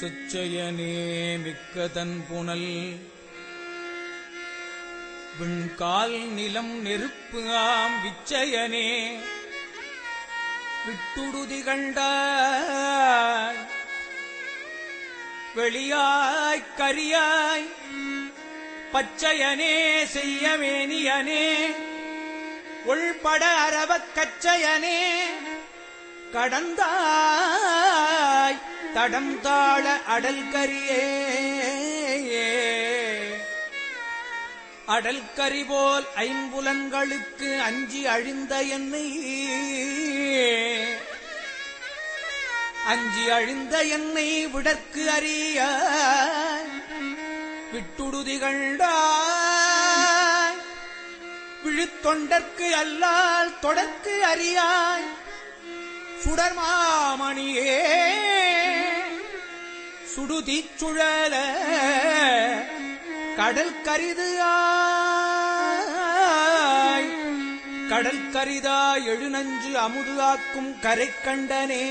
சுச்சயனே மிக்க தன் புனல். விண்கால் நிலம் நெருப்பு ஆம் விச்சயனே. விட்டுடுதி கண்டாய். வெளியாய் கரியாய். பச்சையனே செய்யமேனியனே. உள்பட அரவக் கச்சையனே. கடந்தாய் தடம் தாழ அடல் கரியே. அடல் கரி போல் ஐம்புலன்களுக்கு அஞ்சி அழிந்த என்னை. அஞ்சி அழிந்த என்னை விடற்கு அறிய விட்டுடுதிகண்டாய். விழுத்தொண்டற்கு அல்லால் தொடர்க்கு அறியாய். சுடர்மாமணியே. சுடுதி சுழல கடல் கரிது கடல் கரிதா எழுநஞ்சு அமுது ஆக்கும் கரை கண்டனே